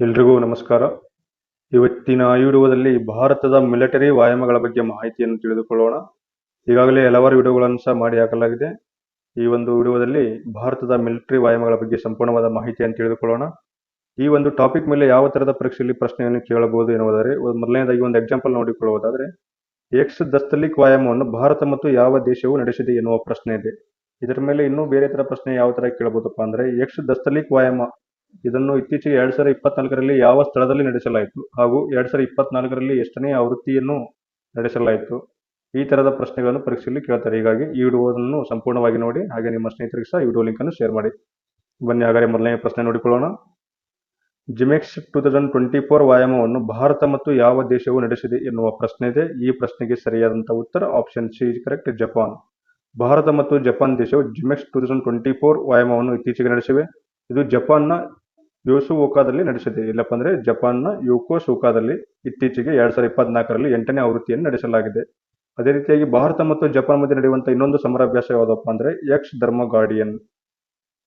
ಎಲ್ರಿಗೂ ನಮಸ್ಕಾರ. ಇವತ್ತಿನ ವಿಡಿಯೋದಲ್ಲಿ ಭಾರತದ ಮಿಲಿಟರಿ ವ್ಯಾಯಾಮಗಳ ಬಗ್ಗೆ ಮಾಹಿತಿಯನ್ನು ತಿಳಿದುಕೊಳ್ಳೋಣ. ಈಗಾಗಲೇ ಹಲವಾರು ವಿಡಿಯೋಗಳನ್ನು ಸಹ ಮಾಡಿ ಹಾಕಲಾಗಿದೆ. ಈ ಒಂದು ವಿಡಿಯೋದಲ್ಲಿ ಭಾರತದ ಮಿಲಿಟರಿ ವ್ಯಾಯಾಮಗಳ ಬಗ್ಗೆ ಸಂಪೂರ್ಣವಾದ ಮಾಹಿತಿಯನ್ನು ತಿಳಿದುಕೊಳ್ಳೋಣ. ಈ ಒಂದು ಟಾಪಿಕ್ ಮೇಲೆ ಯಾವ ತರಹದ ಪರೀಕ್ಷೆಯಲ್ಲಿ ಪ್ರಶ್ನೆಯನ್ನು ಕೇಳಬಹುದು ಎನ್ನುವುದಾದರೆ ಮೊದಲನೇದಾಗಿ ಒಂದು ಎಕ್ಸಾಂಪಲ್ ನೋಡಿಕೊಳ್ಳುವುದಾದರೆ ಎಕ್ಸ್ ದಸ್ತಲಿಕ್ ವ್ಯಾಯಾಮವನ್ನು ಭಾರತ ಮತ್ತು ಯಾವ ದೇಶವು ನಡೆಸಿದೆ ಎನ್ನುವ ಪ್ರಶ್ನೆ ಇದೆ. ಇದರ ಮೇಲೆ ಇನ್ನೂ ಬೇರೆ ತರ ಪ್ರಶ್ನೆ ಯಾವ ತರ ಕೇಳಬಹುದಪ್ಪ ಅಂದ್ರೆ ಎಕ್ಸ್ ದಸ್ತಲಿಕ್ ವ್ಯಾಯಾಮ ಇದನ್ನು ಇತ್ತೀಚೆಗೆ ಎರಡ್ ಸಾವಿರ ಇಪ್ಪತ್ನಾಲ್ಕರಲ್ಲಿ ಯಾವ ಸ್ಥಳದಲ್ಲಿ ನಡೆಸಲಾಯಿತು ಹಾಗೂ ಎರಡ್ ಸಾವಿರ ಇಪ್ಪತ್ನಾಲ್ಕರಲ್ಲಿ ಎಷ್ಟನೇ ಆವೃತ್ತಿಯನ್ನು ನಡೆಸಲಾಯಿತು? ಈ ತರದ ಪ್ರಶ್ನೆಗಳನ್ನು ಪರೀಕ್ಷೆಯಲ್ಲಿ ಕೇಳ್ತಾರೆ. ಹೀಗಾಗಿ ಈ ವಿಡಿಯೋವನ್ನು ಸಂಪೂರ್ಣವಾಗಿ ನೋಡಿ, ಹಾಗೆ ನಿಮ್ಮ ಸ್ನೇಹಿತರಿಗೆ ಸಹ ವಿಡಿಯೋ ಲಿಂಕ್ ಅನ್ನು ಶೇರ್ ಮಾಡಿ. ಬನ್ನಿ, ಹಾಗಾದ್ರೆ ಮೊದಲನೇ ಪ್ರಶ್ನೆ ನೋಡಿಕೊಳ್ಳೋಣ. JIMEX two thousand twenty four ವ್ಯಾಯಾಮವನ್ನು ಭಾರತ ಮತ್ತು ಯಾವ ದೇಶವು ನಡೆಸಿದೆ ಎನ್ನುವ ಪ್ರಶ್ನೆ ಇದೆ. ಈ ಪ್ರಶ್ನೆಗೆ ಸರಿಯಾದಂಥ ಉತ್ತರ option C correct Japan Bharat ಮತ್ತು ಜಪಾನ್ ದೇಶವು JIMEX two thousand twenty four ವ್ಯಾಯಾಮವನ್ನು ಇತ್ತೀಚೆಗೆ ನಡೆಸಿವೆ. ಇದು ಜಪಾನ್ನ ಯೋಸುವೋಕಾದಲ್ಲಿ ನಡೆಸಿದೆ. ಇಲ್ಲಪ್ಪ ಅಂದ್ರೆ ಜಪಾನ್ನ ಯೋಕೋಸೋಕಾದಲ್ಲಿ ಇತ್ತೀಚೆಗೆ ಎರಡ್ ಸಾವಿರದ ಇಪ್ಪತ್ನಾಲ್ಕರಲ್ಲಿ ಎಂಟನೇ ಆವೃತ್ತಿಯನ್ನು ನಡೆಸಲಾಗಿದೆ. ಅದೇ ರೀತಿಯಾಗಿ ಭಾರತ ಮತ್ತು ಜಪಾನ್ ಮಧ್ಯೆ ನಡೆಯುವಂತಹ ಇನ್ನೊಂದು ಸಮರಾಭ್ಯಾಸ ಯಾವುದಪ್ಪ ಅಂದ್ರೆ ಯಕ್ಷ ಧರ್ಮ ಗಾರ್ಡಿಯನ್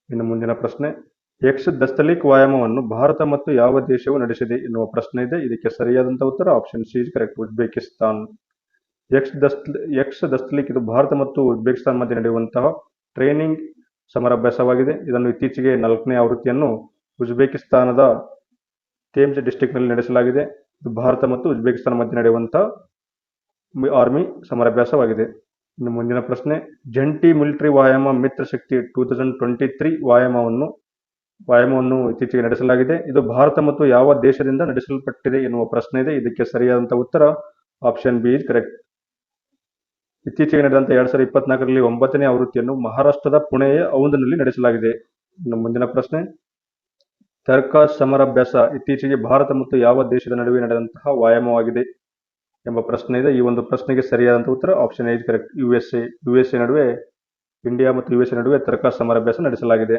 ಇನ್ನು ಮುಂದಿನ ಪ್ರಶ್ನೆ, ಯಕ್ಷ ದಸ್ತಲಿಕ್ ವ್ಯಾಯಾಮವನ್ನು ಭಾರತ ಮತ್ತು ಯಾವ ದೇಶವು ನಡೆಸಿದೆ ಎನ್ನುವ ಪ್ರಶ್ನೆ ಇದೆ. ಇದಕ್ಕೆ ಸರಿಯಾದಂತಹ ಉತ್ತರ ಆಪ್ಷನ್ ಸಿ ಕರೆಕ್ಟ್ ಉಜ್ಬೇಕಿಸ್ತಾನ್. ಯಕ್ಷ ದಸ್ತ್, ಯಕ್ಷ ದಸ್ತಲಿಕ್ ಇದು ಭಾರತ ಮತ್ತು ಉಜ್ಬೇಕಿಸ್ತಾನ್ ಮಧ್ಯೆ ನಡೆಯುವಂತಹ ಟ್ರೈನಿಂಗ್ ಸಮರಾಭ್ಯಾಸವಾಗಿದೆ. ಇದನ್ನು ಇತ್ತೀಚೆಗೆ ನಾಲ್ಕನೇ ಆವೃತ್ತಿಯನ್ನು ಉಜ್ಬೇಕಿಸ್ತಾನದ ತೇಮ್ಸ್ ಡಿಸ್ಟಿಕ್ನಲ್ಲಿ ನಡೆಸಲಾಗಿದೆ. ಇದು ಭಾರತ ಮತ್ತು ಉಜ್ಬೇಕಿಸ್ತಾನ ಮಧ್ಯೆ ನಡೆಯುವಂತಹ ಆರ್ಮಿ ಸಮರಾಭ್ಯಾಸವಾಗಿದೆ. ಇನ್ನು ಮುಂದಿನ ಪ್ರಶ್ನೆ, ಜಂಟಿ ಮಿಲಿಟರಿ ವ್ಯಾಯಾಮ Mitra Shakti two thousand twenty three ವ್ಯಾಯಾಮವನ್ನು ವ್ಯಾಯಾಮವನ್ನು ಇತ್ತೀಚೆಗೆ ನಡೆಸಲಾಗಿದೆ. ಇದು ಭಾರತ ಮತ್ತು ಯಾವ ದೇಶದಿಂದ ನಡೆಸಲ್ಪಟ್ಟಿದೆ ಎನ್ನುವ ಪ್ರಶ್ನೆ ಇದೆ. ಇದಕ್ಕೆ ಸರಿಯಾದಂತಹ ಉತ್ತರ ಆಪ್ಷನ್ ಬಿ ಇಸ್ ಕರೆಕ್ಟ್. ಇತ್ತೀಚೆಗೆ ನಡೆದಂತಹ ಎರಡ್ ಸಾವಿರದ ಇಪ್ಪತ್ನಾಲ್ಕರಲ್ಲಿ ಒಂಬತ್ತನೇ ಆವೃತ್ತಿಯನ್ನು ಮಹಾರಾಷ್ಟ್ರದ ಪುಣೆಯ ಔಂಧನಲ್ಲಿ ನಡೆಸಲಾಗಿದೆ. ಇನ್ನು ಮುಂದಿನ ಪ್ರಶ್ನೆ ತರ್ಕಾಸ್ ಸಮರಾಭ್ಯಾಸ ಇತ್ತೀಚೆಗೆ ಭಾರತ ಮತ್ತು ಯಾವ ದೇಶದ ನಡುವೆ ನಡೆದಂತಹ ವ್ಯಾಯಾಮವಾಗಿದೆ ಎಂಬ ಪ್ರಶ್ನೆ ಇದೆ. ಈ ಒಂದು ಪ್ರಶ್ನೆಗೆ ಸರಿಯಾದಂಥ ಉತ್ತರ option A is correct U S A U S A ನಡುವೆ ಇಂಡಿಯಾ ಮತ್ತು ಯು ಎಸ್ ಎ ನಡುವೆ ತರ್ಕಾಸ್ ಸಮರಾಭ್ಯಾಸ ನಡೆಸಲಾಗಿದೆ.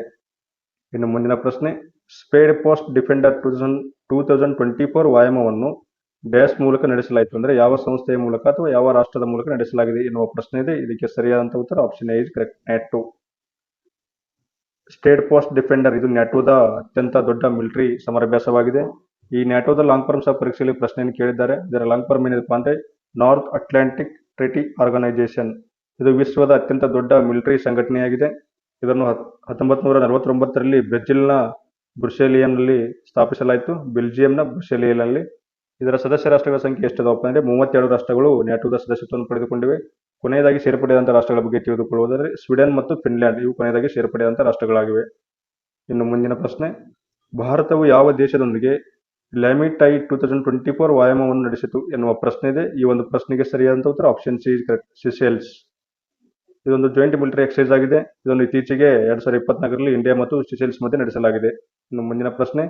ಇನ್ನು ಮುಂದಿನ ಪ್ರಶ್ನೆ Steadfast Defender two thousand two thousand twenty four ವ್ಯಾಯಾಮವನ್ನು ಡ್ಯಾಶ್ ಮೂಲಕ ನಡೆಸಲಾಯಿತು ಅಂದರೆ ಯಾವ ಸಂಸ್ಥೆಯ ಮೂಲಕ ಅಥವಾ ಯಾವ ರಾಷ್ಟ್ರದ ಮೂಲಕ ನಡೆಸಲಾಗಿದೆ ಎನ್ನುವ ಪ್ರಶ್ನೆ ಇದೆ. ಇದಕ್ಕೆ ಸರಿಯಾದಂಥ ಉತ್ತರ option A is correct NATO Steadfast Defender. ಇದು ನ್ಯಾಟೋದ ಅತ್ಯಂತ ದೊಡ್ಡ ಮಿಲಿಟರಿ ಸಮರಾಭ್ಯಾಸವಾಗಿದೆ. ಈ ನ್ಯಾಟೋದ ಲಾಂಗ್ ಫಾರ್ಮ್ ಸಹ ಪರೀಕ್ಷೆಯಲ್ಲಿ ಪ್ರಶ್ನೆಯನ್ನು ಕೇಳಿದ್ದಾರೆ. ಇದರ ಲಾಂಗ್ ಫಾರ್ಮ್ ಏನಿದೆಪ್ಪ ಅಂದ್ರೆ ನಾರ್ತ್ ಅಟ್ಲಾಂಟಿಕ್ ಟ್ರಿಟಿ ಆರ್ಗನೈಸೇಷನ್. ಇದು ವಿಶ್ವದ ಅತ್ಯಂತ ದೊಡ್ಡ ಮಿಲಿಟರಿ ಸಂಘಟನೆಯಾಗಿದೆ. ಇದನ್ನು ಹತ್ತೊಂಬತ್ತು ನೂರ ನಲವತ್ತೊಂಬತ್ತರಲ್ಲಿ ಬ್ರೆಜಿಲ್ನ ಬ್ರುಸೆಲಿಯಂನಲ್ಲಿ ಸ್ಥಾಪಿಸಲಾಯಿತು. ಬೆಲ್ಜಿಯಂನ ಬ್ರುಸೇಲಿಯಲ್ಲಿ ಇದರ ಸದಸ್ಯ ರಾಷ್ಟ್ರಗಳ ಸಂಖ್ಯೆ ಎಷ್ಟಿದವಪ್ಪ ಅಂದ್ರೆ ಮೂವತ್ತೆರಡು ರಾಷ್ಟ್ರಗಳು ನ್ಯಾಟೋದ ಸದಸ್ಯತ್ವವನ್ನು ಪಡೆದುಕೊಂಡಿವೆ. ಕೊನೆಯದಾಗಿ ಸೇರ್ಪಡೆಯಾದಂಥ ರಾಷ್ಟ್ರಗಳ ಬಗ್ಗೆ ತಿಳಿದುಕೊಳ್ಳುವುದಾದರೆ ಸ್ವೀಡನ್ ಮತ್ತು ಫಿನ್ಲ್ಯಾಂಡ್, ಇವು ಕೊನೆಯದಾಗಿ ಸೇರ್ಪಡೆಯಾದಂಥ ರಾಷ್ಟ್ರಗಳಾಗಿವೆ. ಇನ್ನು ಮುಂದಿನ ಪ್ರಶ್ನೆ, ಭಾರತವು ಯಾವ ದೇಶದೊಂದಿಗೆ Lamitiye two thousand twenty four ವ್ಯಾಯಾಮವನ್ನು ನಡೆಸಿತು ಎನ್ನುವ ಪ್ರಶ್ನೆ ಇದೆ. ಈ ಒಂದು ಪ್ರಶ್ನೆಗೆ ಸರಿಯಾದಂಥ ಉತ್ತರ ಆಪ್ಷನ್ ಸಿ ಸಿಸೆಲ್ಸ್ ಇದೊಂದು ಜಾಯಿಂಟ್ ಮಿಲಿಟರಿ ಎಕ್ಸೈಸ್ ಆಗಿದೆ. ಇದನ್ನು ಇತ್ತೀಚೆಗೆ ಎರಡ್ ಸಾವಿರದ ಇಪ್ಪತ್ನಾಲ್ಕರಲ್ಲಿ ಇಂಡಿಯಾ ಮತ್ತು ಸಿಸೆಲ್ಸ್ ಮಧ್ಯೆ ನಡೆಸಲಾಗಿದೆ. ಇನ್ನು ಮುಂದಿನ ಪ್ರಶ್ನೆ,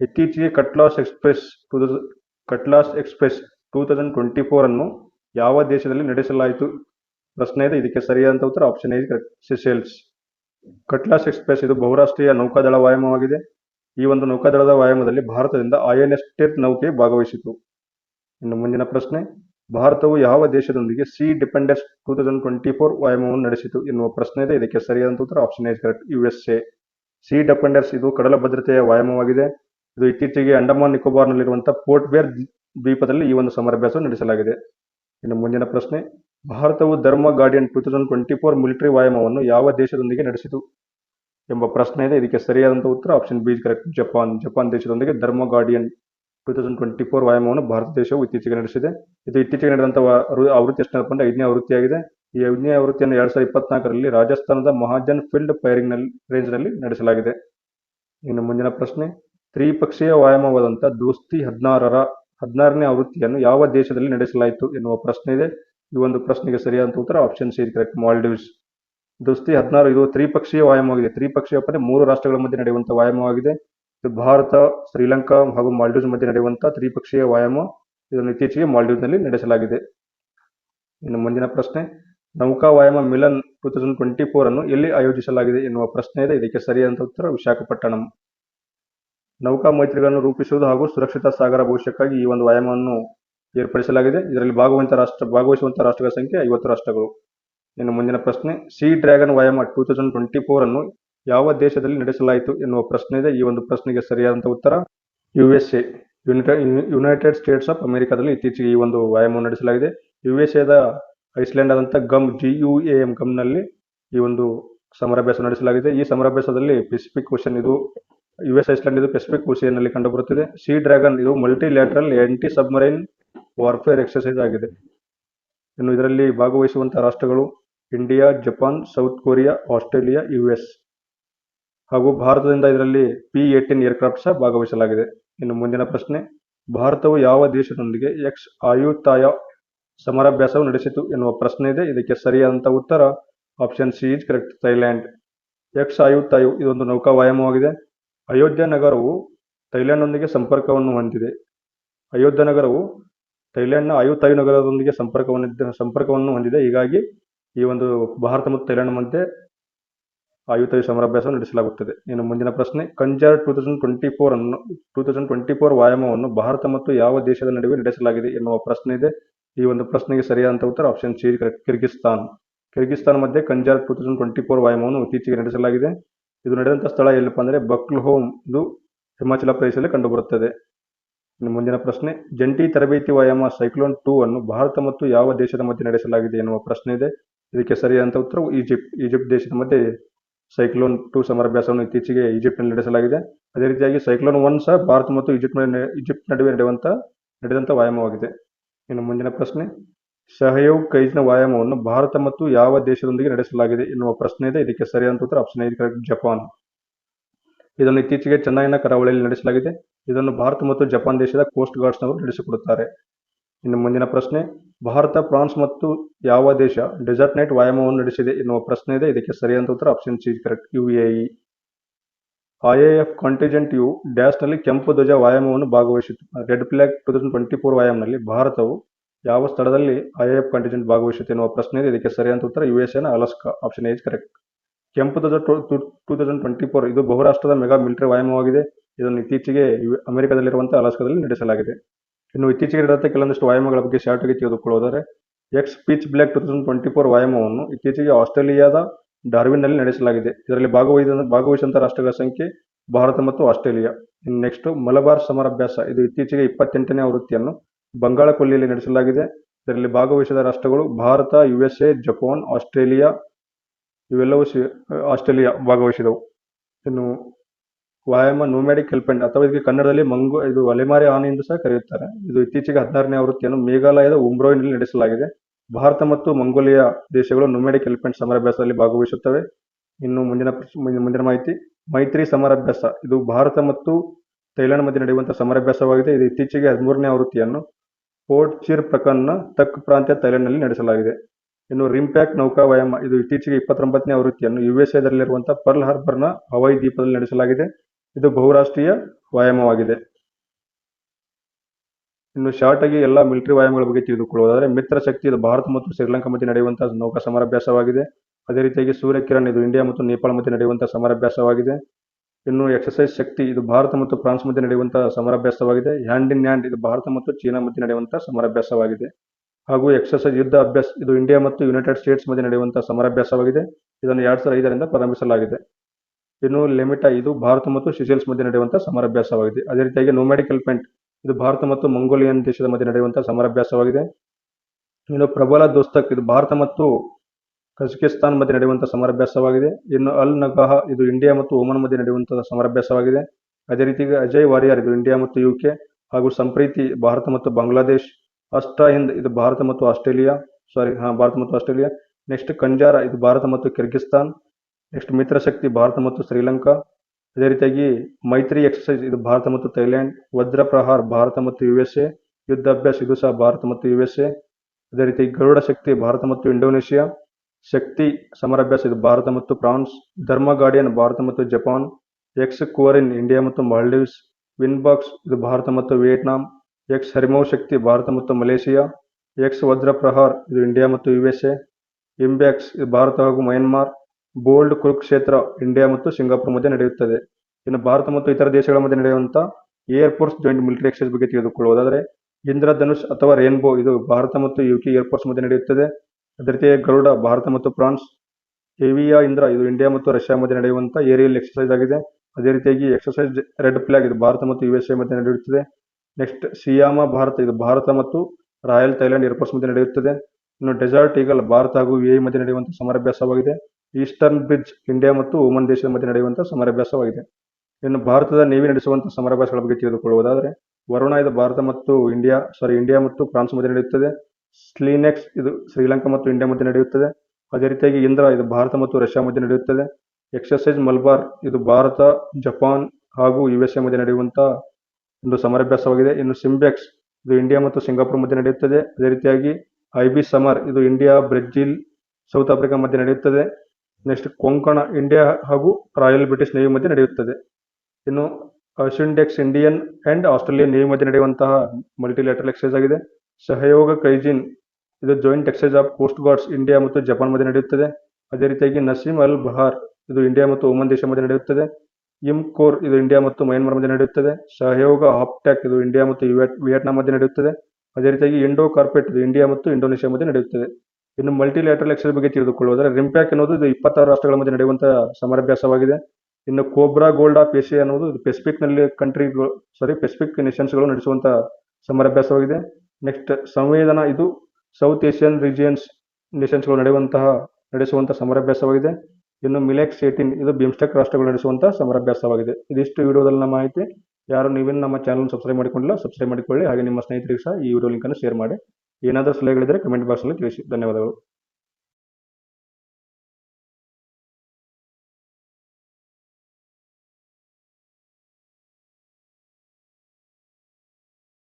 ಇತ್ತೀಚೆಗೆ Cutlass Express two Cutlass Express two thousand twenty four ಅನ್ನು ಯಾವ ದೇಶದಲ್ಲಿ ನಡೆಸಲಾಯಿತು? ಪ್ರಶ್ನೆ ಇದೆ. ಇದಕ್ಕೆ ಸರಿಯಾದಂತ ಉತ್ತರ option A Seychelles Cutlass Express ಇದು ಬಹುರಾಷ್ಟ್ರೀಯ ನೌಕಾದಳ ವ್ಯಾಯಾಮವಾಗಿದೆ. ಈ ಒಂದು ನೌಕಾದಳದ ವ್ಯಾಯಾಮದಲ್ಲಿ ಭಾರತದಿಂದ ಐಎನ್ಎಸ್ ಟೆಟ್ ನೌಕೆ ಭಾಗವಹಿಸಿತು. ಇನ್ನು ಮುಂದಿನ ಪ್ರಶ್ನೆ, ಭಾರತವು ಯಾವ ದೇಶದೊಂದಿಗೆ Sea Defenders two thousand twenty four ವ್ಯಾಯಾಮವನ್ನು ನಡೆಸಿತು ಎನ್ನುವ ಪ್ರಶ್ನೆ ಇದೆ. ಇದಕ್ಕೆ ಸರಿಯಾದಂತ ಉತ್ತರ option A correct U S A Sea Defenders ಇದು ಕಡಲ ಭದ್ರತೆಯ ವ್ಯಾಯಾಮವಾಗಿದೆ. ಇದು ಇತ್ತೀಚೆಗೆ ಅಂಡಮಾನ್ ನಿಕೋಬಾರ್ನಲ್ಲಿರುವಂತಹ ಪೋರ್ಟ್ ಬೇರ್ ದ್ವೀಪದಲ್ಲಿ ಈ ಒಂದು ಸಮರಾಭ್ಯಾಸ ನಡೆಸಲಾಗಿದೆ. ಇನ್ನು ಮುಂದಿನ ಪ್ರಶ್ನೆ ಭಾರತವು Dharma, Guardian two thousand twenty four military ವ್ಯಾಯಾಮವನ್ನು ಯಾವ ದೇಶದೊಂದಿಗೆ ನಡೆಸಿತು ಎಂಬ ಪ್ರಶ್ನೆ ಇದೆ. ಇದಕ್ಕೆ ಸರಿಯಾದಂಥ ಉತ್ತರ option B, correct. Japan Japan ದೇಶದೊಂದಿಗೆ Dharma, Guardian two thousand twenty four ವ್ಯಾಯಾಮವನ್ನು ಭಾರತ ದೇಶವು ಇತ್ತೀಚೆಗೆ ನಡೆಸಿದೆ. ಇದು ಇತ್ತೀಚೆಗೆ ನಡೆದಂಥ ಆವೃತ್ತಿ ಎಷ್ಟು ಅಂದ್ರೆ ಐದನೇ ಆವೃತ್ತಿಯಾಗಿದೆ. ಈ ಐದನೇ ಆವೃತ್ತಿಯನ್ನು ಎರಡು ಸಾವಿರದ ಇಪ್ಪತ್ನಾಲ್ಕರಲ್ಲಿ ರಾಜಸ್ಥಾನದ ಮಹಾಜನ್ ಫೀಲ್ಡ್ ಫೈರಿಂಗ್ನಲ್ಲಿ ರೇಂಜ್ ನಡೆಸಲಾಗಿದೆ. ಇನ್ನು ಮುಂದಿನ ಪ್ರಶ್ನೆ, ತ್ರಿಪಕ್ಷೀಯ ವ್ಯಾಯಾಮವಾದಂಥ ದೋಸ್ತಿ ಹದಿನಾರರ ಹದಿನಾರನೇ ಆವೃತ್ತಿಯನ್ನು ಯಾವ ದೇಶದಲ್ಲಿ ನಡೆಸಲಾಯಿತು ಎನ್ನುವ ಪ್ರಶ್ನೆ ಇದೆ. ಈ ಒಂದು ಪ್ರಶ್ನೆಗೆ ಸರಿಯಾದಂತ ಉತ್ತರ ಆಪ್ಷನ್ ಸಿ ಕರೆಕ್ಟ್ ಮಾಲ್ಡೀವ್ಸ್ ದೋಸ್ತಿ, ಹದಿನಾರು, ಇದು ತ್ರಿಪಕ್ಷೀಯ ವ್ಯಾಯಾಮವಾಗಿದೆ ತ್ರಿಪಕ್ಷೀಯ ಅಂದರೆ ಮೂರು ರಾಷ್ಟ್ರಗಳ ಮಧ್ಯೆ ನಡೆಯುವಂತಹ ವ್ಯಾಯಾಮವಾಗಿದೆ ಇದು ಭಾರತ, ಶ್ರೀಲಂಕಾ ಹಾಗೂ ಮಾಲ್ಡೀವ್ಸ್ ಮಧ್ಯೆ ನಡೆಯುವಂತಹ ತ್ರಿಪಕ್ಷೀಯ ವ್ಯಾಯಾಮ ಇದನ್ನು ಇತ್ತೀಚೆಗೆ ಮಾಲ್ಡೀವ್ಸ್ನಲ್ಲಿ ನಡೆಸಲಾಗಿದೆ. ಇನ್ನು ಮುಂದಿನ ಪ್ರಶ್ನೆ, ನೌಕಾ ವ್ಯಾಯಾಮ Milan two thousand twenty four ಅನ್ನು ಎಲ್ಲಿ ಆಯೋಜಿಸಲಾಗಿದೆ ಎನ್ನುವ ಪ್ರಶ್ನೆ ಇದೆ. ಇದಕ್ಕೆ ಸರಿಯಾದ ಉತ್ತರ ವಿಶಾಖಪಟ್ಟಣಂ. ನೌಕಾ ಮೈತ್ರಿಗಳನ್ನು ರೂಪಿಸುವುದು ಹಾಗೂ ಸುರಕ್ಷಿತ ಸಾಗರ ಭವಿಷ್ಯಕ್ಕಾಗಿ ಈ ಒಂದು ವ್ಯಾಯಾಮವನ್ನು ಏರ್ಪಡಿಸಲಾಗಿದೆ. ಇದರಲ್ಲಿ ಭಾಗವಂತ ರಾಷ್ಟ್ರ, ಭಾಗವಹಿಸುವಂತಹ ರಾಷ್ಟ್ರಗಳ ಸಂಖ್ಯೆ ಐವತ್ತು ರಾಷ್ಟ್ರಗಳು. ಇನ್ನು ಮುಂದಿನ ಪ್ರಶ್ನೆ ಸಿ ಡ್ರ್ಯಾಗನ್ ವ್ಯಾಯಾಮ ಟೂ ತೌಸಂಡ್ ಟ್ವೆಂಟಿ ಫೋರ್ ಅನ್ನು ಯಾವ ದೇಶದಲ್ಲಿ ನಡೆಸಲಾಯಿತು ಎನ್ನುವ ಪ್ರಶ್ನೆ ಇದೆ. ಈ ಒಂದು ಪ್ರಶ್ನೆಗೆ ಸರಿಯಾದಂತಹ ಉತ್ತರ U S A United States of ಅಮೆರಿಕಾದಲ್ಲಿ ಇತ್ತೀಚೆಗೆ ಈ ಒಂದು ವ್ಯಾಯಾಮವನ್ನು ನಡೆಸಲಾಗಿದೆ. ಯು ಎಸ್ ಎದ ಐಸ್ಲ್ಯಾಂಡ್ ಆದಂಥ Guam G U A M ಗಮ್ನಲ್ಲಿ ಈ ಒಂದು ಸಮರಾಭ್ಯಾಸ ನಡೆಸಲಾಗಿದೆ. ಈ ಸಮರಾಭ್ಯಾಸದಲ್ಲಿ ಪೆಸಿಫಿಕ್ ಓಷನ್ ಇದು ಯು ಎಸ್ ಐಸ್ಲ್ಯಾಂಡ್ ಇದು ಪೆಸಿಫಿಕ್ ಓಷನ್ನಲ್ಲಿ ಕಂಡುಬರುತ್ತದೆ. ಸಿ ಡ್ರ್ಯಾಗನ್ ಇದು multilateral anti submarine warfare exercise ಆಗಿದೆ. ಇನ್ನು ಇದರಲ್ಲಿ ಭಾಗವಹಿಸುವಂತಹ ರಾಷ್ಟ್ರಗಳು India Japan South Korea Australia U S ಹಾಗೂ ಭಾರತದಿಂದ ಇದರಲ್ಲಿ ಪಿ ಏಟೀನ್ ಏರ್ಕ್ರಾಫ್ಟ್ ಸಹ ಭಾಗವಹಿಸಲಾಗಿದೆ. ಇನ್ನು ಮುಂದಿನ ಪ್ರಶ್ನೆ, ಭಾರತವು ಯಾವ ದೇಶದೊಂದಿಗೆ ಎಕ್ಸ್ ಆಯುತಾಯ ಸಮರಾಭ್ಯಾಸವು ನಡೆಸಿತು ಎನ್ನುವ ಪ್ರಶ್ನೆ ಇದೆ. ಇದಕ್ಕೆ ಸರಿಯಾದಂಥ ಉತ್ತರ option C is correct Thailand. Ex Ayutthaya ಇದೊಂದು ನೌಕಾ ವ್ಯಾಯಾಮವಾಗಿದೆ ಅಯೋಧ್ಯ ನಗರವು ಥೈಲ್ಯಾಂಡ್ನೊಂದಿಗೆ ಸಂಪರ್ಕವನ್ನು ಹೊಂದಿದೆ. ಅಯೋಧ್ಯ ನಗರವು ಥೈಲ್ಯಾಂಡ್ನ ಐವತ್ತೈದು ನಗರದೊಂದಿಗೆ ಸಂಪರ್ಕವನ್ನು ಸಂಪರ್ಕವನ್ನು ಹೊಂದಿದೆ. ಹೀಗಾಗಿ ಈ ಒಂದು ಭಾರತ ಮತ್ತು ಥೈಲ್ಯಾಂಡ್ ಮಧ್ಯೆ ಐವತ್ತೈದು ಸಮರಾಭ್ಯಾಸ ನಡೆಸಲಾಗುತ್ತದೆ. ಇನ್ನು ಮುಂದಿನ ಪ್ರಶ್ನೆ, Khanjar two thousand twenty four ಅನ್ನು ಟೂ ತೌಸಂಡ್ ಟ್ವೆಂಟಿ ಫೋರ್ ವ್ಯಾಯಾಮವನ್ನು ಭಾರತ ಮತ್ತು ಯಾವ ದೇಶದ ನಡುವೆ ನಡೆಸಲಾಗಿದೆ ಎನ್ನುವ ಪ್ರಶ್ನೆ ಇದೆ. ಈ ಒಂದು ಪ್ರಶ್ನೆಗೆ ಸರಿಯಾದಂಥ ಉತ್ತರ ಆಪ್ಷನ್ ಸಿ ಕಿರ್ಗಿಸ್ತಾನ್. ಕಿರ್ಗಿಸ್ತಾನ್ ಮಧ್ಯೆ Khanjar two thousand twenty four ವ್ಯಾಯಾಮವನ್ನು ಇತ್ತೀಚೆಗೆ ನಡೆಸಲಾಗಿದೆ. ಇದು ನಡೆದಂಥ ಸ್ಥಳ ಎಲ್ಲಪ್ಪ ಅಂದರೆ ಬಕ್ಲ್ಹೋಮ್, ಇದು ಹಿಮಾಚಲ ಪ್ರದೇಶದಲ್ಲಿ ಕಂಡುಬರುತ್ತದೆ. ಮುಂದಿನ ಪ್ರಶ್ನೆ, ಜಂಟಿ ತರಬೇತಿ ವ್ಯಾಯಾಮ ಸೈಕ್ಲೋನ್ ಟೂ ಅನ್ನು ಭಾರತ ಮತ್ತು ಯಾವ ದೇಶದ ಮಧ್ಯೆ ನಡೆಸಲಾಗಿದೆ ಎನ್ನುವ ಪ್ರಶ್ನೆ ಇದೆ. ಇದಕ್ಕೆ ಸರಿಯಾದಂಥ ಉತ್ತರವು ಈಜಿಪ್ಟ್. ಈಜಿಪ್ಟ್ ದೇಶದ ಮಧ್ಯೆ ಸೈಕ್ಲೋನ್ ಟೂ ಸಮರಾಭ್ಯಾಸವನ್ನು ಇತ್ತೀಚೆಗೆ ಈಜಿಪ್ಟ್ನಲ್ಲಿ ನಡೆಸಲಾಗಿದೆ. ಅದೇ ರೀತಿಯಾಗಿ ಸೈಕ್ಲೋನ್ ಒನ್ ಸಹ ಭಾರತ ಮತ್ತು ಈಜಿಪ್ಟ್ ಈಜಿಪ್ಟ್ ನಡುವೆ ನಡೆಯುವಂಥ ನಡೆದಂಥ ವ್ಯಾಯಾಮವಾಗಿದೆ. ಇನ್ನು ಮುಂದಿನ ಪ್ರಶ್ನೆ, ಸಹಯೋಗ್ ಕೈಜ್ನ ವ್ಯಾಯಾಮವನ್ನು ಭಾರತ ಮತ್ತು ಯಾವ ದೇಶದೊಂದಿಗೆ ನಡೆಸಲಾಗಿದೆ ಎನ್ನುವ ಪ್ರಶ್ನೆ ಇದೆ. ಇದಕ್ಕೆ ಸರಿಯಾದ ಉತ್ತರ ಆಪ್ಷನ್ ಐದು ಕರೆಕ್ಟ್ ಜಪಾನ್. ಇದನ್ನು ಇತ್ತೀಚೆಗೆ ಚೆನ್ನೈನ ಕರಾವಳಿಯಲ್ಲಿ ನಡೆಸಲಾಗಿದೆ. ಇದನ್ನು ಭಾರತ ಮತ್ತು ಜಪಾನ್ ದೇಶದ ಕೋಸ್ಟ್ ಗಾರ್ಡ್ಸ್ನವರು ನಡೆಸಿಕೊಡುತ್ತಾರೆ ಇನ್ನು ಮುಂದಿನ ಪ್ರಶ್ನೆ, ಭಾರತ, ಫ್ರಾನ್ಸ್ ಮತ್ತು ಯಾವ ದೇಶ ಡೆಸರ್ಟ್ ನೈಟ್ ವ್ಯಾಯಾಮವನ್ನು ನಡೆಸಿದೆ ಎನ್ನುವ ಪ್ರಶ್ನೆ ಇದೆ. ಇದಕ್ಕೆ ಸರಿಯಾದ ಉತ್ತರ option C correct U A E IAF contingent U ಡ್ಯಾಶ್ನಲ್ಲಿ ಕೆಂಪು ಧ್ವಜ ವ್ಯಾಯಾಮವನ್ನು ಭಾಗವಹಿಸಿತ್ತು red flag two thousand twenty four ವ್ಯಾಯಾಮನಲ್ಲಿ ಭಾರತವು ಯಾವ ಸ್ಥಳದಲ್ಲಿ ಐಎಎಫ್ ಕಾಂಟಿಜೆಂಟ್ ಭಾಗವಹಿಸಿತು ಎನ್ನುವ ಪ್ರಶ್ನೆ ಇದೆ. ಇದಕ್ಕೆ ಸರಿಯಾದ ಉತ್ತರ ಯು ಎಸ್ ಎನ ಅಲಸ್ಕಾ ಆಪ್ಷನ್ ಏಜ್ ಕರೆಕ್ಟ್ ಕೆಂಪು ಧ್ವಜ ಟೂ ತೌಸಂಡ್ ಟ್ವೆಂಟಿ ಫೋರ್ ಇದು ಬಹುರಾಷ್ಟ್ರದ ಮೆಗಾ ಮಿಲಿಟರಿ ವ್ಯಾಯಾಮವಾಗಿದೆ. ಇದನ್ನು ಇತ್ತೀಚೆಗೆ ಅಮೆರಿಕದಲ್ಲಿರುವಂತಹ ಅಲಾಸ್ಕಾದಲ್ಲಿ ನಡೆಸಲಾಗಿದೆ. ಇನ್ನು ಇತ್ತೀಚೆಗೆ ನಡೆದ ಕೆಲವೊಂದಿಷ್ಟು ವ್ಯಾಯಾಮಗಳ ಬಗ್ಗೆ ಶಾರ್ಟ್ ಆಗಿ ex Pitch Black two thousand twenty four ವ್ಯಾಯಾಮವನ್ನು ಇತ್ತೀಚೆಗೆ ಆಸ್ಟ್ರೇಲಿಯಾದ ಡಾರ್ವಿನ್ನಲ್ಲಿ ನಡೆಸಲಾಗಿದೆ. ಇದರಲ್ಲಿ ಭಾಗವಹಿಸಿದ ಭಾಗವಹಿಸಿದಂಥ ರಾಷ್ಟ್ರಗಳ ಸಂಖ್ಯೆ ಭಾರತ ಮತ್ತು ಆಸ್ಟ್ರೇಲಿಯಾ. ಇನ್ನು ನೆಕ್ಸ್ಟ್ ಮಲಬಾರ್ ಸಮರಾಭ್ಯಾಸ. ಇದು ಇತ್ತೀಚೆಗೆ ಇಪ್ಪತ್ತೆಂಟನೇ ಆವೃತ್ತಿಯನ್ನು ಬಂಗಾಳ ಕೊಲ್ಲಿಯಲ್ಲಿ ನಡೆಸಲಾಗಿದೆ. ಇದರಲ್ಲಿ ಭಾಗವಹಿಸಿದ ರಾಷ್ಟ್ರಗಳು Bharat U S A Japan Australia, ಇವೆಲ್ಲವೂ ಆಸ್ಟ್ರೇಲಿಯಾ ಭಾಗವಹಿಸಿದವು. ಇನ್ನು ವ್ಯಾಯಾಮ ನೋಮ್ಯಾಡಿಕ್ ಹೆಲ್ಪೆಂಡ್ ಅಥವಾ ಇದಕ್ಕೆ ಕನ್ನಡದಲ್ಲಿ ಮಂಗು, ಇದು ಅಲೆಮಾರಿ ಆನೆ ಎಂದು ಸಹ ಕರೆಯುತ್ತಾರೆ. ಇದು ಇತ್ತೀಚೆಗೆ ಹದಿನಾರನೇ ಆವೃತ್ತಿಯನ್ನು ಮೇಘಾಲಯದ ಉಮ್ರೋಯಿನಲ್ಲಿ ನಡೆಸಲಾಗಿದೆ. ಭಾರತ ಮತ್ತು ಮಂಗೋಲಿಯಾ ದೇಶಗಳು ನೊಮ್ಯಾಡಿಕ್ ಎಲಿಫೆಂಟ್ ಸಮರಾಭ್ಯಾಸದಲ್ಲಿ ಭಾಗವಹಿಸುತ್ತವೆ. ಇನ್ನು ಮುಂದಿನ ಮುಂದಿನ ಮುಂದಿನ ಮಾಹಿತಿ, ಮೈತ್ರಿ ಸಮರಾಭ್ಯಾಸ. ಇದು ಭಾರತ ಮತ್ತು ಥೈಲ್ಯಾಂಡ್ ಮಧ್ಯೆ ನಡೆಯುವಂತಹ ಸಮರಾಭ್ಯಾಸವಾಗಿದೆ. ಇದು ಇತ್ತೀಚೆಗೆ ಹದಿಮೂರನೇ ಆವೃತ್ತಿಯನ್ನು ಪೋರ್ಟ್ ಚಿರ್ ಪ್ರಕನ್ನ ತಕ್ ಪ್ರಾಂತ್ಯ ಥೈಲ್ಯಾಂಡ್ನಲ್ಲಿ ನಡೆಸಲಾಗಿದೆ. ಇನ್ನು ರಿಂಪ್ಯಾಕ್ ನೌಕಾ ವ್ಯಾಯಾಮ. ಇದು ಇತ್ತೀಚೆಗೆ ಇಪ್ಪತ್ತೊಂಬತ್ತನೇ ಆವೃತ್ತಿಯನ್ನು ಯು ಎಸ್ ಎದಲ್ಲಿರುವಂತಹ ಪರ್ಲ್ ಹಾರ್ಬರ್ನ ಹವಾಯಿ ದ್ವೀಪದಲ್ಲಿ ನಡೆಸಲಾಗಿದೆ. ಇದು ಬಹುರಾಷ್ಟ್ರೀಯ ವ್ಯಾಯಾಮವಾಗಿದೆ. ಇನ್ನು ಶಾರ್ಟ್ ಆಗಿ ಎಲ್ಲ ಮಿಲಿಟರಿ ವ್ಯಾಯಾಮಗಳ ಬಗ್ಗೆ ತಿಳಿದುಕೊಳ್ಳುವುದಾದರೆ, ಮಿತ್ರ ಶಕ್ತಿ ಇದು ಭಾರತ ಮತ್ತು ಶ್ರೀಲಂಕಾ ಮಧ್ಯೆ ನಡೆಯುವಂತಹ ನೌಕಾ ಸಮರಾಭ್ಯಾಸವಾಗಿದೆ. ಅದೇ ರೀತಿಯಾಗಿ ಸೂರ್ಯ ಕಿರಣ್ ಇದು ಇಂಡಿಯಾ ಮತ್ತು ನೇಪಾಳ ಮಧ್ಯೆ ನಡೆಯುವಂತಹ ಸಮರಾಭ್ಯಾಸವಾಗಿದೆ. ಇನ್ನು ಎಕ್ಸಸೈಸ್ ಶಕ್ತಿ ಇದು ಭಾರತ ಮತ್ತು ಫ್ರಾನ್ಸ್ ಮಧ್ಯೆ ನಡೆಯುವಂತಹ ಸಮರಾಭ್ಯಾಸವಾಗಿದೆ. ಹ್ಯಾಂಡ್ ಇನ್ ಹ್ಯಾಂಡ್ ಇದು ಭಾರತ ಮತ್ತು ಚೀನಾ ಮಧ್ಯೆ ನಡೆಯುವಂತಹ ಸಮರಾಭ್ಯಾಸವಾಗಿದೆ. ಹಾಗೂ ಎಕ್ಸಸೈಸ್ ಯುದ್ಧ ಅಭ್ಯಾಸ ಇದು ಇಂಡಿಯಾ ಮತ್ತು ಯುನೈಟೆಡ್ ಸ್ಟೇಟ್ಸ್ ಮಧ್ಯೆ ನಡೆಯುವಂತಹ ಸಮರಾಭ್ಯಾಸವಾಗಿದೆ. ಇದನ್ನು ಎರಡ್ ಸಾವಿರದ ಐದರಿಂದ ಪ್ರಾರಂಭಿಸಲಾಗಿದೆ. ಇನ್ನು ಲೆಮಿಟಾ ಇದು ಭಾರತ ಮತ್ತು ಸಿಸೆಲ್ಸ್ ಮಧ್ಯೆ ನಡೆಯುವಂತಹ ಸಮರಾಭ್ಯಾಸವಾಗಿದೆ. ಅದೇ ರೀತಿಯಾಗಿ ನೋಮೆಡಿಕಲ್ ಪೆಂಟ್ ಇದು ಭಾರತ ಮತ್ತು ಮಂಗೋಲಿಯನ್ ದೇಶದ ಮಧ್ಯೆ ನಡೆಯುವಂತಹ ಸಮರಾಭ್ಯಾಸವಾಗಿದೆ. ಇನ್ನು ಪ್ರಬಲ ದೋಸ್ತಕ್ ಇದು ಭಾರತ ಮತ್ತು ಕಜಕಿಸ್ತಾನ್ ಮಧ್ಯೆ ನಡೆಯುವಂತಹ ಸಮರಾಭ್ಯಾಸವಾಗಿದೆ. ಇನ್ನು ಅಲ್ ನಗಾಹ ಇದು ಇಂಡಿಯಾ ಮತ್ತು ಒಮನ್ ಮಧ್ಯೆ ನಡೆಯುವಂತಹ ಸಮರಾಭ್ಯಾಸವಾಗಿದೆ. ಅದೇ ರೀತಿ ಅಜಯ್ ವಾರಿಯರ್ ಇದು ಇಂಡಿಯಾ ಮತ್ತು ಯುಕೆ ಹಾಗೂ ಸಂಪ್ರೀತಿ ಭಾರತ ಮತ್ತು ಬಾಂಗ್ಲಾದೇಶ್, ಅಷ್ಟ ಹಿಂದ್ ಇದು ಭಾರತ ಮತ್ತು ಆಸ್ಟ್ರೇಲಿಯಾ ಸಾರಿ ಹಾ, ಭಾರತ ಮತ್ತು ಆಸ್ಟ್ರೇಲಿಯಾ ನೆಕ್ಸ್ಟ್ ಕಂಜಾರ ಇದು ಭಾರತ ಮತ್ತು ಕಿರ್ಗಿಸ್ತಾನ್ ನೆಕ್ಸ್ಟ್ ಮಿತ್ರಶಕ್ತಿ ಭಾರತ ಮತ್ತು ಶ್ರೀಲಂಕಾ. ಅದೇ ರೀತಿಯಾಗಿ ಮೈತ್ರಿ ಎಕ್ಸರ್ಸೈಸ್ ಇದು ಭಾರತ ಮತ್ತು ಥೈಲ್ಯಾಂಡ್. ವಜ್ರ ಪ್ರಹಾರ್ ಭಾರತ ಮತ್ತು ಯು ಎಸ್ ಎ ಯುದ್ಧ ಅಭ್ಯಾಸ ಇದು ಸಹ ಭಾರತ ಮತ್ತು ಯು ಎಸ್ ಎ ಅದೇ ರೀತಿ ಗರುಡ ಶಕ್ತಿ ಭಾರತ ಮತ್ತು ಇಂಡೋನೇಷಿಯಾ. ಶಕ್ತಿ ಸಮರಾಭ್ಯಾಸ ಇದು ಭಾರತ ಮತ್ತು ಫ್ರಾನ್ಸ್. ಧರ್ಮ ಗಾರ್ಡಿಯನ್ ಭಾರತ ಮತ್ತು ಜಪಾನ್. ಎಕ್ಸ್ ಕುವರಿನ್ ಇಂಡಿಯಾ ಮತ್ತು ಮಾಲ್ಡೀವ್ಸ್ ವಿನ್ಬಾಕ್ಸ್ ಇದು ಭಾರತ ಮತ್ತು Vietnam. Ex Harimau Shakti Bharat ಮತ್ತು ಮಲೇಷಿಯಾ. ಎಕ್ಸ್ ವಜ್ರ ಪ್ರಹಾರ್ ಇದು ಇಂಡಿಯಾ ಮತ್ತು ಯು ಎಸ್ ಎ ಇದು ಭಾರತ ಹಾಗೂ ಮಯನ್ಮಾರ್ ಬೋಲ್ಡ್ ಕುರುಕ್ಷೇತ್ರ ಇಂಡಿಯಾ ಮತ್ತು ಸಿಂಗಾಪುರ್ ಮಧ್ಯೆ ನಡೆಯುತ್ತದೆ. ಇನ್ನು ಭಾರತ ಮತ್ತು ಇತರ ದೇಶಗಳ ಮಧ್ಯೆ ನಡೆಯುವಂಥ air force joint military exercise ಬಗ್ಗೆ ತಿಳಿದುಕೊಳ್ಳುವುದಾದರೆ ಇಂದ್ರಧನುಷ್ ಅಥವಾ ರೇನ್ಬೋ ಇದು ಭಾರತ ಮತ್ತು ಯು ಕೆ ಏರ್ಫೋರ್ಸ್ ಮಧ್ಯೆ ನಡೆಯುತ್ತದೆ. ಅದೇ ರೀತಿ ಗರುಡ ಭಾರತ ಮತ್ತು ಫ್ರಾನ್ಸ್, ಏವಿಯಾ ಇಂದ್ರ ಇದು ಇಂಡಿಯಾ ಮತ್ತು ರಷ್ಯಾ ಮಧ್ಯೆ ನಡೆಯುವಂಥ ಏರಿಯಲ್ ಎಕ್ಸರ್ಸೈಸ್ ಆಗಿದೆ. ಅದೇ ರೀತಿಯಾಗಿ ಎಕ್ಸರ್ಸೈಸ್ ರೆಡ್ ಫ್ಲಾಗ್ ಇದು ಭಾರತ ಮತ್ತು ಯು ಎಸ್ ಎ ಮಧ್ಯೆ ನಡೆಯುತ್ತದೆ. ನೆಕ್ಸ್ಟ್ ಸಿಯಾಮ ಭಾರತ ಇದು ಭಾರತ ಮತ್ತು ರಾಯಲ್ ಥೈಲ್ಯಾಂಡ್ ಏರ್ಫೋರ್ಸ್ ಮಧ್ಯೆ ನಡೆಯುತ್ತದೆ. ಇನ್ನು ಡೆಸರ್ಟ್ ಈಗಲ್ ಭಾರತ ಹಾಗೂ ಯು ಎ ಮಧ್ಯೆ ನಡೆಯುವಂತಹ ಸಮರಾಭ್ಯಾಸವಾಗಿದೆ. ಈಸ್ಟರ್ನ್ ಬ್ರಿಡ್ಜ್ ಇಂಡಿಯಾ ಮತ್ತು ಓಮನ್ ದೇಶದ ಮಧ್ಯೆ ನಡೆಯುವಂತಹ ಸಮರಾಭ್ಯಾಸವಾಗಿದೆ. ಇನ್ನು ಭಾರತದ ನೇವಿ ನಡೆಸುವಂತಹ ಸಮರಾಭ್ಯಾಸಗಳ ಬಗ್ಗೆ ತಿಳಿದುಕೊಳ್ಳುವುದಾದರೆ, ವರುಣ ಇದು ಭಾರತ ಮತ್ತು ಇಂಡಿಯಾ ಸಾರಿ ಇಂಡಿಯಾ ಮತ್ತು ಫ್ರಾನ್ಸ್ ಮಧ್ಯೆ ನಡೆಯುತ್ತದೆ. ಸ್ಲೀನೆಕ್ಸ್ ಇದು ಶ್ರೀಲಂಕಾ ಮತ್ತು ಇಂಡಿಯಾ ಮಧ್ಯೆ ನಡೆಯುತ್ತದೆ. ಅದೇ ರೀತಿಯಾಗಿ ಇಂದ್ರ ಇದು ಭಾರತ ಮತ್ತು ರಷ್ಯಾ ಮಧ್ಯೆ ನಡೆಯುತ್ತದೆ. ಎಕ್ಸರ್ಸೈಸ್ ಮಲ್ಬಾರ್ ಇದು ಭಾರತ, ಜಪಾನ್ ಹಾಗೂ ಯು ಎಸ್ ಎ ಮಧ್ಯೆ ನಡೆಯುವಂತಹ ಒಂದು ಸಮರಾಭ್ಯಾಸವಾಗಿದೆ. ಇನ್ನು ಸಿಂಬೆಕ್ಸ್ ಇದು ಇಂಡಿಯಾ ಮತ್ತು ಸಿಂಗಾಪುರ್ ಮಧ್ಯೆ ನಡೆಯುತ್ತದೆ. ಅದೇ ರೀತಿಯಾಗಿ ಐ ಸಮರ್ ಇದು ಇಂಡಿಯಾ, ಬ್ರೆಜಿಲ್, ಸೌತ್ ಆಫ್ರಿಕಾ ಮಧ್ಯೆ ನಡೆಯುತ್ತದೆ. ನೆಕ್ಸ್ಟ್ ಕೊಂಕಣ ಇಂಡಿಯಾ ಹಾಗೂ ರಾಯಲ್ ಬ್ರಿಟಿಷ್ ನೇವಿ ಮಧ್ಯೆ ನಡೆಯುತ್ತದೆ. ಇನ್ನು AUSINDEX Indian and Australian Navy ಮಧ್ಯೆ ನಡೆಯುವಂತಹ ಮಲ್ಟಿಲ್ಯಾಟರಲ್ ಎಕ್ಸೈಸ್ ಆಗಿದೆ. ಸಹಯೋಗ ಕೈಜಿನ್ ಇದು joint exercise of coast guards India ಮತ್ತು ಜಪಾನ್ ಮಧ್ಯೆ ನಡೆಯುತ್ತದೆ. ಅದೇ ರೀತಿಯಾಗಿ ನಸೀಮ್ ಅಲ್ ಬಹಾರ್ ಇದು ಇಂಡಿಯಾ ಮತ್ತು ಒಮನ್ ದೇಶ ಮಧ್ಯೆ ನಡೆಯುತ್ತದೆ. ಇಮ್ ಕೋರ್ ಇದು ಇಂಡಿಯಾ ಮತ್ತು ಮಯನ್ಮಾರ್ ಮಧ್ಯೆ ನಡೆಯುತ್ತದೆ. ಸಹಯೋಗ ಆಪ್ಟ್ಯಾಕ್ ಇದು ಇಂಡಿಯಾ ಮತ್ತು ವಿಯೆಟ್ನಾಂ ಮಧ್ಯೆ ನಡೆಯುತ್ತದೆ. ಅದೇ ರೀತಿಯಾಗಿ ಇಂಡೋ ಕಾರ್ಪೆಟ್ ಇದು ಇಂಡಿಯಾ ಮತ್ತು ಇಂಡೋನೇಷ್ಯಾ ಮಧ್ಯೆ ನಡೆಯುತ್ತದೆ. ಇನ್ನು ಮಲ್ಟಿಲ್ಯಾಟರಲ್ ಎಕ್ಸೈಸ್ ಬಗ್ಗೆ ತಿಳಿದುಕೊಳ್ಳುವುದರ ರಿಂಪ್ಯಾಕ್ ಅನ್ನೋದು ಇದು ಇಪ್ಪತ್ತಾರು ರಾಷ್ಟ್ರಗಳ ಮಧ್ಯೆ ನಡೆಯುವಂತಹ ಸಮರಾಭ್ಯಾಸವಾಗಿದೆ. ಇನ್ನು ಕೋಬ್ರಾ ಗೋಲ್ಡ್ ಆಫ್ ಏಷ್ಯಾ ಅನ್ನೋದು ಪೆಸಿಫಿಕ್ನಲ್ಲಿ ಕಂಟ್ರಿ ಸಾರಿ ಪೆಸಿಫಿಕ್ ನೇಷನ್ಸ್ಗಳು ನಡೆಸುವಂತಹ ಸಮರಾಭ್ಯಾಸವಾಗಿದೆ. ನೆಕ್ಸ್ಟ್ ಸಂವೇದನ, ಇದು ಸೌತ್ ಏಷ್ಯನ್ ರೀಜಿಯನ್ಸ್ ನೇಷನ್ಸ್ಗಳು ನಡೆಯುವಂತಹ ನಡೆಸುವಂತಹ ಸಮರಾಭ್ಯಾಸವಾಗಿದೆ. ಇನ್ನು ಮಿಲೆಕ್ಸ್ ಏಟೀನ್ ಇದು ಬಿಮ್ಸ್ಟೆಕ್ ರಾಷ್ಟ್ರಗಳು ನಡೆಸುವಂತಹ ಸಮರಾಭ್ಯಾಸವಾಗಿದೆ. ಇದಿಷ್ಟು ವಿಡಿಯೋದಲ್ಲಿ ನಮ್ಮ ಮಾಹಿತಿ. ಯಾರು ನೀವೇನು ನಮ್ಮ ಚಾನಲ್ ಸಬ್ಸ್ಕ್ರೈಬ್ ಮಾಡಿಕೊಂಡಿಲ್ಲ ಸಬ್ಸ್ಕ್ರೈಬ್ ಮಾಡಿಕೊಳ್ಳಿ. ಹಾಗೆ ನಿಮ್ಮ ಸ್ನೇಹಿತರಿಗೆ ಸಹ ಈ ವಿಡಿಯೋ ಲಿಂಕ್ ಅನ್ನು ಶೇರ್ ಮಾಡಿ. ಏನಾದರೂ ಸಲಹೆಗಳಿದ್ದರೆ ಕಮೆಂಟ್ ಬಾಕ್ಸ್ ಅಲ್ಲಿ ತಿಳಿಸಿ. ಧನ್ಯವಾದಗಳು.